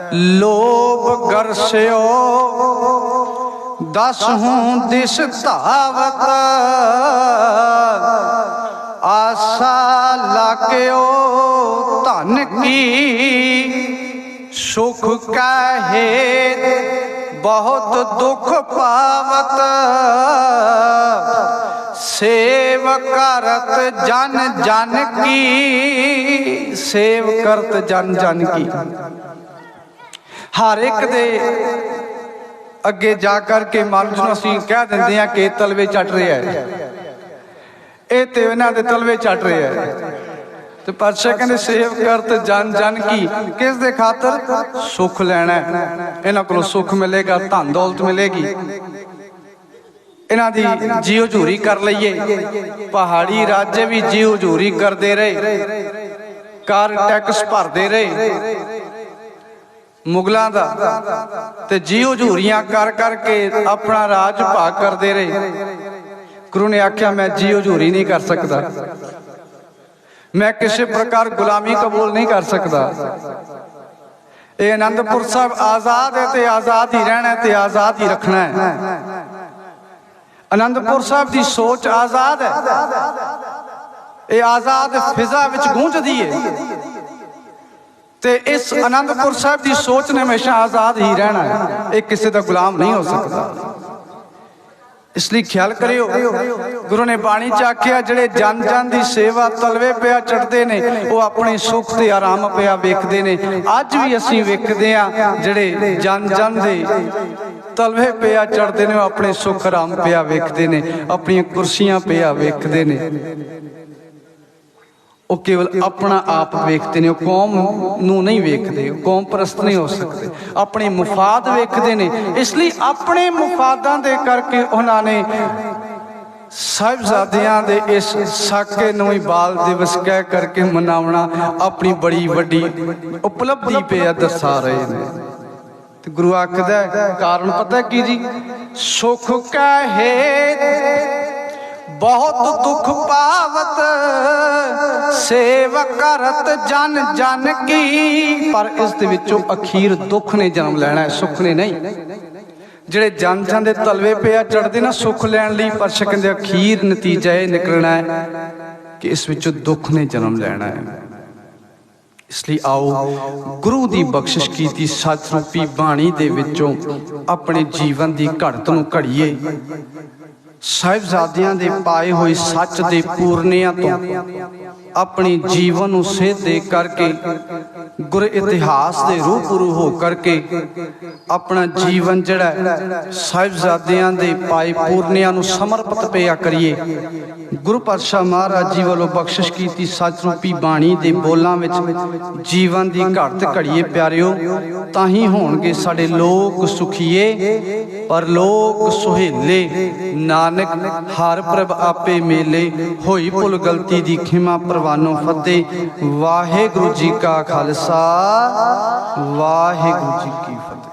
ਲੋਭ ਗਰਸਿਓ, ਦਸ ਹੂੰ ਦਿਸ ਧਾਵਤ ਆਸਾ ਲਾਗਿਓ ਧਨ ਕੀ, ਸੁਖ ਕਹੇ ਬਹੁਤ ਦੁਖ ਪਾਵਤ। ਸੇਵ ਕਰਤ ਜਨ ਜਨ ਕੀ, ਸੇਵ ਕਰਤ ਜਨ ਜਨ ਕੀ। ਹਰ ਇੱਕ ਦੇ ਅੱਗੇ ਜਾ ਕਰਕੇ ਮਨ ਨੂੰ ਅਸੀਂ ਕਹਿ ਦਿੰਦੇ ਆ ਕਿ ਤਲਵੇ ਚੱਟ ਰਿਹਾ ਹੈ। ਇਹ ਤੇ ਇਹਨਾਂ ਦੇ ਤਲਵੇ ਚੱਟ ਰਿਹਾ ਹੈ। ਤੇ ਪਾਤਸ਼ਾਹ ਕਹਿੰਦੇ, ਸੇਵ ਕਰਤ ਜਨ ਜਨ ਕੀ। ਕਿਸ ਦੇ ਖਾਤਰ? ਸੁਖ ਲੈਣਾ ਇਹਨਾਂ ਕੋਲੋਂ ਸੁਖ ਮਿਲੇਗਾ, ਧਨ ਦੌਲਤ ਮਿਲੇਗੀ। ਇਹਨਾਂ ਦੀ ਜੀ ਹਜ਼ੂਰੀ ਕਰ ਲਈਏ। ਪਹਾੜੀ ਰਾਜੇ ਵੀ ਜੀ ਹਜ਼ੂਰੀ ਕਰਦੇ ਰਹੇ। ਕਰ ਟੈਕਸ ਭਰਦੇ ਰਹੇ। ਮੁਗਲਾਂ ਦਾ। ਤੇ ਜੀ ਹਜ਼ੂਰੀਆਂ ਕਰ ਕਰਕੇ ਆਪਣਾ ਰਾਜ ਭਾਗ ਕਰਦੇ ਰਹੇ। ਗੁਰੂ ਨੇ ਆਖਿਆ, ਮੈਂ ਜੀ ਹਜ਼ੂਰੀ ਨਹੀਂ ਕਰ ਸਕਦਾ। ਮੈਂ ਕਿਸੇ ਪ੍ਰਕਾਰ ਗੁਲਾਮੀ ਕਬੂਲ ਨਹੀਂ ਕਰ ਸਕਦਾ। ਇਹ ਆਨੰਦਪੁਰ ਸਾਹਿਬ ਆਜ਼ਾਦ ਹੈ ਤੇ ਆਜ਼ਾਦ ਹੀ ਰਹਿਣਾ ਹੈ ਤੇ ਆਜ਼ਾਦ ਹੀ ਰੱਖਣਾ ਹੈ। ਆਨੰਦਪੁਰ ਸਾਹਿਬ ਦੀ ਸੋਚ ਆਜ਼ਾਦ ਹੈ। ਇਹ ਆਜ਼ਾਦ ਫਿਜ਼ਾ ਵਿੱਚ ਗੂੰਜਦੀ ਹੈ। ਤੇ ਇਸ ਆਨੰਦਪੁਰ ਸਾਹਿਬ ਦੀ ਸੋਚ ਨੇ ਹਮੇਸ਼ਾ ਆਜ਼ਾਦ ਹੀ ਰਹਿਣਾ ਹੈ। ਇਹ ਕਿਸੇ ਦਾ ਗੁਲਾਮ ਨਹੀਂ ਹੋ ਸਕਦਾ। ਇਸ ਲਈ ਖਿਆਲ ਕਰਿਓ, ਗੁਰੂ ਨੇ ਬਾਣੀ ਚ ਆਖਿਆ, ਜਿਹੜੇ ਜਨ ਜਨ ਦੀ ਸੇਵਾ ਤਲਵੇ ਪਿਆ ਚੜਦੇ ਨੇ, ਉਹ ਆਪਣੇ ਸੁੱਖ ਤੇ ਆਰਾਮ ਪਿਆ ਵੇਖਦੇ ਨੇ। ਅੱਜ ਵੀ ਅਸੀਂ ਵੇਖਦੇ ਆ ਜਿਹੜੇ ਜਨ ਜਨ ਦੇ ਤਲਵੇ ਪਿਆ ਚੜਦੇ ਨੇ, ਉਹ ਆਪਣੇ ਸੁੱਖ ਆਰਾਮ ਪਿਆ ਵੇਖਦੇ ਨੇ, ਆਪਣੀਆਂ ਕੁਰਸੀਆਂ ਪਿਆ ਵੇਖਦੇ ਨੇ। ਉਹ ਕੇਵਲ ਆਪਣਾ ਆਪ ਵੇਖਦੇ ਨੇ ਉਹ ਕੌਮ ਨੂੰ ਨਹੀਂ ਵੇਖਦੇ ਉਹ ਕੌਮ ਪ੍ਰਸਤ ਨਹੀਂ ਹੋ ਸਕਦੇ। ਆਪਣੇ ਮੁਫਾਦ ਵੇਖਦੇ ਨੇ। ਇਸ ਲਈ ਆਪਣੇ ਮੁਫਾਦਾਂ ਦੇ ਕਰਕੇ ਉਹਨਾਂ ਨੇ ਸਾਹਿਬਜ਼ਾਦਿਆਂ ਦੇ ਇਸ ਸਾਕੇ ਨੂੰ ਹੀ ਬਾਲ ਦਿਵਸ ਕਹਿ ਕਰਕੇ ਮਨਾਉਣਾ ਆਪਣੀ ਬੜੀ ਵੱਡੀ ਉਪਲਬਧੀ ਪਿਆ ਦਰਸਾ ਰਹੇ ਨੇ। ਤੇ ਗੁਰੂ ਆਖਦਾ ਕਾਰਨ ਪਤਾ ਕੀ ਜੀ? ਸੁਖ ਕਹੇ ਬਹੁਤ ਦੁੱਖ ਪਾਵਤ ਸੇਵ ਕਰਤ ਜਨ ਜਨ ਕੀ। ਪਰ ਇਸ ਦੇ ਵਿੱਚੋਂ ਅਖੀਰ ਦੁੱਖ ਨੇ ਜਨਮ ਲੈਣਾ ਹੈ, ਸੁੱਖ ਨੇ ਨਹੀਂ। ਜਿਹੜੇ ਜਨ ਜਨ ਦੇ ਤਲਵੇ ਪਿਆ ਚੜਦੇ ਨਾ ਸੁੱਖ ਲੈਣ ਲਈ, ਪਰ ਸ਼ਕਨ ਦੇ ਅਖੀਰ ਨਤੀਜਾ ਇਹ ਨਿਕਲਣਾ ਹੈ ਕਿ ਇਸ ਵਿੱਚੋਂ ਦੁੱਖ ਨੇ ਜਨਮ ਲੈਣਾ ਹੈ। ਇਸ ਲਈ ਆਓ ਗੁਰੂ ਦੀ ਬਖਸ਼ਿਸ਼ ਕੀਤੀ ਸੱਚ ਰੂਪੀ ਬਾਣੀ ਦੇ ਵਿੱਚੋਂ ਆਪਣੇ ਜੀਵਨ ਦੀ ਘੜਤ ਨੂੰ ਘੜੀਏ। ਸਾਹਿਬਜ਼ਾਦਿਆਂ ਦੇ ਪਾਏ ਹੋਏ ਸੱਚ ਦੇ ਪੂਰਨਿਆਂ ਤੋਂ। ਆਪਣੇ ਜੀਵਨ ਨੂੰ ਸਿੱਧ ਦੇ ਕਰਕੇ, ਗੁਰ ਇਤਿਹਾਸ ਦੇ ਰੂਪਰੂ ਹੋ ਕਰਕੇ ਆਪਣਾ ਜੀਵਨ ਜਿਹੜਾ ਸਾਹਿਬਜ਼ਾਦਿਆਂ ਦੇ ਪਾਏ ਪੂਰਨਿਆਂ ਨੂੰ ਸਮਰਪਿਤ ਪਿਆ ਕਰੀਏ। ਗੁਰੂ ਪਾਤਸ਼ਾਹ ਮਹਾਰਾਜ ਜੀ ਵੱਲੋਂ ਬਖਸ਼ਿਸ਼ ਕੀਤੀ ਸੱਚ ਰੂਪੀ ਬਾਣੀ ਦੇ ਬੋਲਾਂ ਵਿੱਚ ਜੀਵਨ ਦੀ ਘੜਤ ਘੜੀਏ ਪਿਆਰਿਓ, ਤਾਂ ਹੀ ਹੋਣਗੇ ਸਾਡੇ ਲੋਕ ਸੁਖੀਏ, ਪਰ ਲੋਕ ਸੁਹੇਲੇ। ਨਾਨਕ ਹਰ ਪ੍ਰਭ ਆਪੇ ਮੇਲੇ, ਹੋਈ ਭੁੱਲ ਗਲਤੀ ਦੀ ਖਿਮਾ ਪ੍ਰਵਾਨੋ ਫਤਿਹ। ਵਾਹਿਗੁਰੂ ਜੀ ਕਾ ਖਾਲਸਾ ਵਾਹਿਗੁਰੂ ਜੀ ਕੀ ਫਤਿਹ।